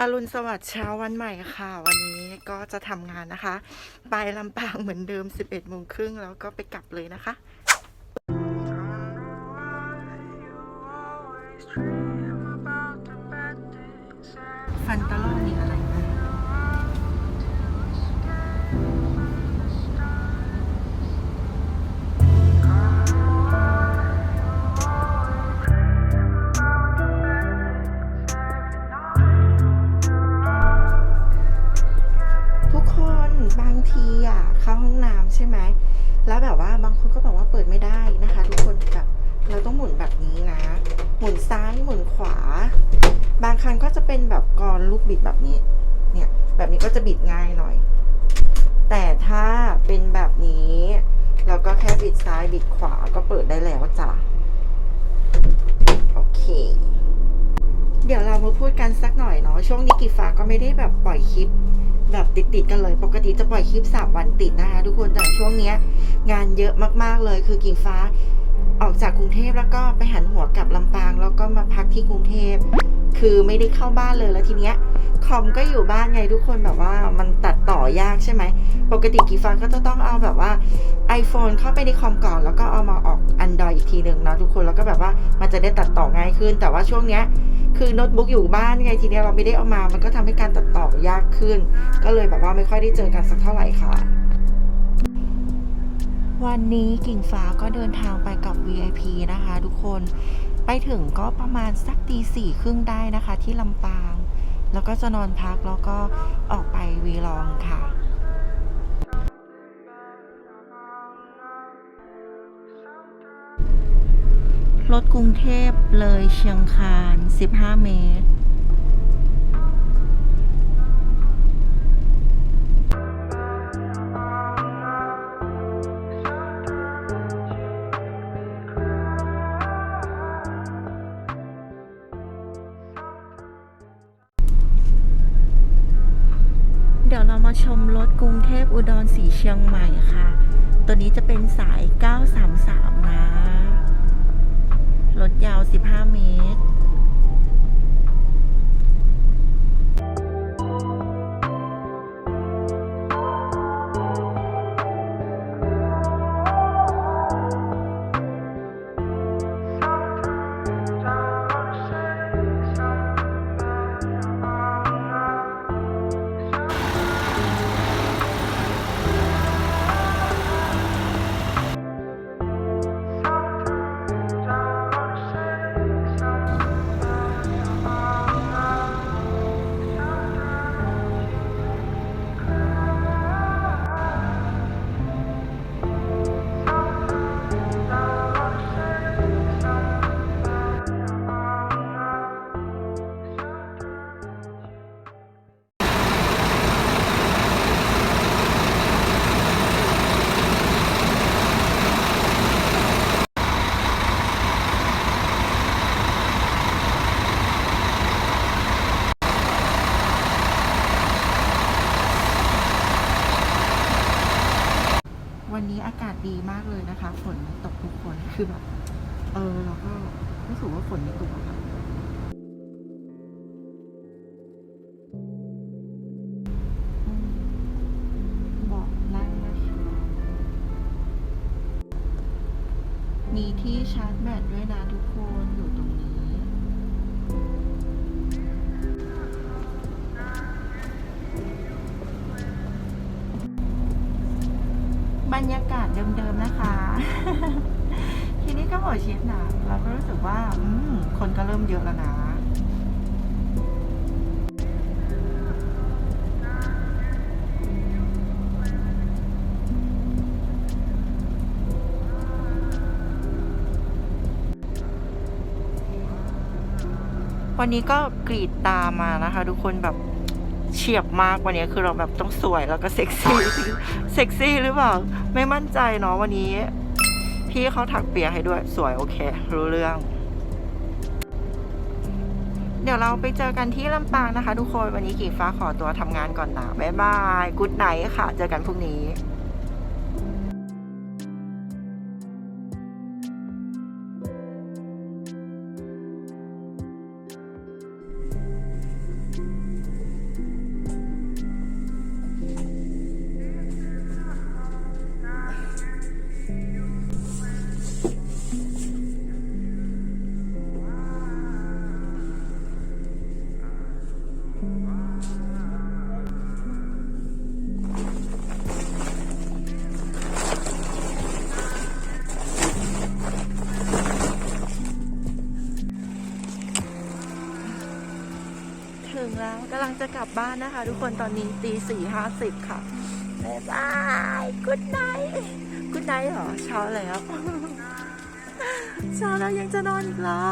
อรุณสวัสดิ์เช้าวันใหม่ค่ะ วันนี้ก็จะทำงานนะคะ ไปลำปางเหมือนเดิม 11โมงครึ่งแล้วก็ไปกลับเลยนะคะ บางทีอะเข้าห้องน้ำใช่ไหม แล้วแบบว่าบางคนก็บอกว่าเปิดไม่ได้นะคะ ทุกคนแบบเราต้องหมุนแบบนี้นะ หมุนซ้ายหมุนขวา บางครั้งก็จะเป็นแบบกรลูกบิดแบบนี้ เนี่ย แบบนี้ก็จะบิดง่ายหน่อย แต่ถ้าเป็นแบบนี้เราก็แค่บิดซ้ายบิดขวาก็เปิดได้แล้วจ้ะโอเค เดี๋ยวเรามาพูดกันสักหน่อยเนาะช่วงนี้กีฟ้าก็ไม่ได้แบบปล่อยคลิป แบบติดๆกันเลย ปกติจะปล่อยคลิปสามวันติดนะคะ ทุกคนแต่ช่วงเนี้ยงานเยอะมากๆเลย คือกิ่งฟ้าออกจากกรุงเทพแล้วก็ไปหันหัวกลับลำปาง แล้วก็มาพักที่กรุงเทพคือไม่ได้เข้าบ้านเลยแล้วทีเนี้ยคอมก็อยู่บ้านไงทุกคนแบบว่ามันตัด อยากใช่ไหม ปกติกีฟ้าก็จะต้องเอาแบบว่า iPhone เข้าไปในคอมก่อน แล้วก็เอามาออก Android อีกทีหนึ่งนะทุกคนแล้วก็แบบว่ามันจะได้ตัดต่อง่ายขึ้น แต่ว่าช่วงเนี้ยคือโน้ตบุ๊กอยู่บ้านไงทีเนี้ยเราไม่ได้เอามา มันก็ทำให้การตัดต่อยากขึ้น ก็เลยแบบว่าไม่ค่อยได้เจอกันสักเท่าไหร่ค่ะวันนี้กิ่งฟ้าก็เดินทางไปกับ VIP นะคะ ทุกคน ไปถึงก็ประมาณสักตีสี่ครึ่งได้นะคะ ที่ลำปาง แล้วก็จะนอนพักแล้วก็ออกไปวีลองค่ะรถกรุงเทพเลยเชียงคาน 15 เมตร เดี๋ยวเรามาชมรถกรุงเทพอุดรสีเชียงใหม่ค่ะ ตัวนี้จะเป็นสาย 933 นะ รถยาว 15 เมตร วันนี้อากาศดีมากเลยนะคะ ฝนตกทุกคนคือแบบเออแล้วก็รู้สึกว่าฝนไม่ตกค่ะเบอกนั่งนะคะมีที่ชาร์จแบตด้วยนะทุกคนอยู่ตรงนี้ รรยากาศเดิมๆนะคะ ทีนี้ก็หมอชิดนะเราก็รู้สึกว่าอืคนก็เริ่มเยอะแล้วนะวันนี้ก็กรีดตามานะคะ ทุกคนแบบ เฉียบมากวันนี้คือเราแบบต้องสวยแล้วก็เซ็กซี่เซ็กซี่หรือเปล่า ไม่มั่นใจเนาะวันนี้ พี่เขาถักเปียให้ด้วยสวยโอเค รู้เรื่อง เดี๋ยวเราไปเจอกันที่ลำปางนะคะ ทุกคนวันนี้กี่ฟ้าขอตัวทำงานก่อนนะบ๊ายบายกุ๊ดไนท์ค่ะ เจอกันพรุ่งนี้ำลังจะกลับบ้านนะคะ ทุกคนตอนนี้ตีสี่ห้าสิบค่ะบ๊ายบายกุดไนท์กุดไนท์เหรอเช้าแล้วเช้าแล้วยังจะนอนอีกเหรอ